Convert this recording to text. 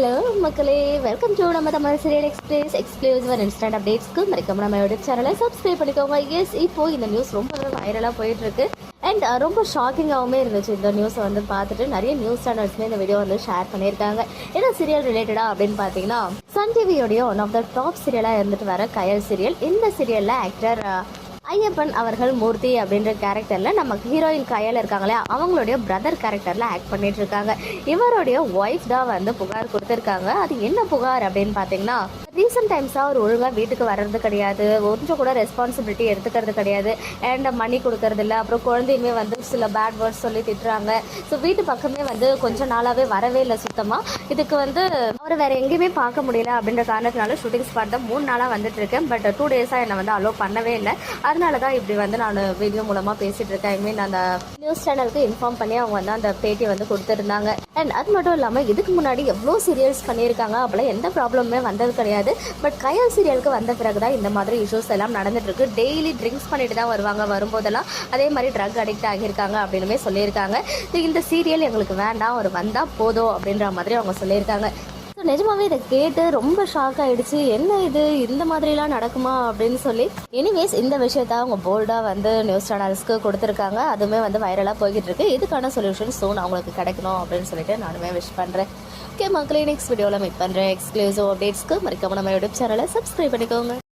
Hello மக்களே. Welcome to நம்ம Tamil serial express exclusive and instant அப்டேட்ஸ்க்கு மறக்காம நம்ம யூடியூப் சேனலை சப்ஸ்கிரைப் பண்ணிக்கோங்க. எஸ் இப்போ இந்த நியூஸ் ரொம்ப வைரலாக போயிட்டு இருக்கு அண்ட் ரொம்ப ஷாக்கிங்காகவுமே இருந்துச்சு இந்த நியூஸை வந்து பார்த்துட்டு. நிறைய நியூஸ் சேனல்ஸ்மே இந்த வீடியோ வந்து ஷேர் பண்ணியிருக்காங்க. ஏன்னா சீரியல் ரிலேட்டடா அப்படின்னு பார்த்தீங்கன்னா சன் டிவியோடைய ஒன் ஆஃப் த டாப் சீரியலாக இருந்துட்டு வர கயல் சீரியல் இந்த சீரியலில் ஆக்டர் ஐயப்பன் அவர்கள் மூர்த்தி அப்படின்ற கேரக்டரில் நம்ம ஹீரோயின் கையில் இருக்காங்களே அவங்களுடைய பிரதர் கேரக்டரில் ஆக்ட் பண்ணிட்டு இருக்காங்க. இவருடைய ஒய்ஃப் தான் வந்து புகார் கொடுத்துருக்காங்க. அது என்ன புகார் அப்படின்னு பார்த்தீங்கன்னா ரீசெண்ட் டைம்ஸாக அவர் ஒழுங்காக வீட்டுக்கு வர்றது கிடையாது. கொஞ்சம் கூட ரெஸ்பான்சிபிலிட்டி எடுத்துக்கிறது கிடையாது. அண்ட் மணி கொடுக்கறது இல்லை. அப்புறம் குழந்தையுமே வந்து சில பேட் வேர்ட்ஸ் சொல்லி திட்டுறாங்க. ஸோ வீட்டு பக்கமே வந்து கொஞ்ச நாளாகவே வரவே இல்லை சுத்தமாக இதுக்கு வந்து அவர் வேற எங்கேயுமே பார்க்க முடியல அப்படின்ற காரணத்தினால ஷூட்டிங் ஸ்பாட் தான் மூணு நாளாக வந்துட்டு இருக்கேன். பட் டூ டேஸாக என்னை வந்து அலோவ் பண்ணவே இல்லை. அதனால தான் இப்படி வந்து நான் வீடியோ மூலமாக பேசிகிட்டு இருக்கேன். ஐ மீன் அந்த நியூஸ் சேனலுக்கு இன்ஃபார்ம் பண்ணி அவங்க வந்து அந்த பேட்டி வந்து கொடுத்துருந்தாங்க. அண்ட் அது மட்டும் இல்லாமல் இதுக்கு முன்னாடி எவ்வளோ சீரியல்ஸ் பண்ணியிருக்காங்க அப்போலாம் எந்த ப்ராப்ளமுமே வந்தது கிடையாது. பட் கயல் சீரியலுக்கு வந்த பிறகு தான் இந்த மாதிரி இஷ்யூஸ் எல்லாம் நடந்துட்டுருக்கு. டெய்லி ட்ரிங்க்ஸ் பண்ணிட்டு தான் வருவாங்க வரும்போதெல்லாம். அதே மாதிரி ட்ரக் அடிக்ட் ஆகியிருக்காங்க அப்படின்னுமே சொல்லியிருக்காங்க. இந்த சீரியல் எங்களுக்கு வேண்டாம் ஒரு வந்தால் போதும் அப்படின்ற மாதிரி அவங்க சொல்லியிருக்காங்க. ஸோ நிஜமாவே இதை கேட்டு ரொம்ப ஷாக் ஆயிடுச்சு. என்ன இது? இந்த மாதிரிலாம் நடக்குமா? அப்படின்னு சொல்லி. எனிவேஸ் இந்த விஷயத்த அவங்க போல்டாக வந்து நியூஸ் சேனல்ஸ்க்கு கொடுத்துருக்காங்க. அதுவுமே வந்து வைரலாக போய்கிட்டு இருக்கு இதுக்கான சொல்யூஷன் சூன் அவங்களுக்கு கிடைக்கணும் அப்படின்னு சொல்லிட்டு நானுமே விஷ் பண்ணுறேன் ஓகே மக்களே நெக்ஸ்ட் வீடியோவில் மீட் பண்ணுறேன் எக்ஸ்க்ளூசிவ் அப்டேட்ஸ்க்கு மறக்காம நம்ம யூடியூப் சேனலை சப்ஸ்கிரைப் பண்ணிக்கோங்க.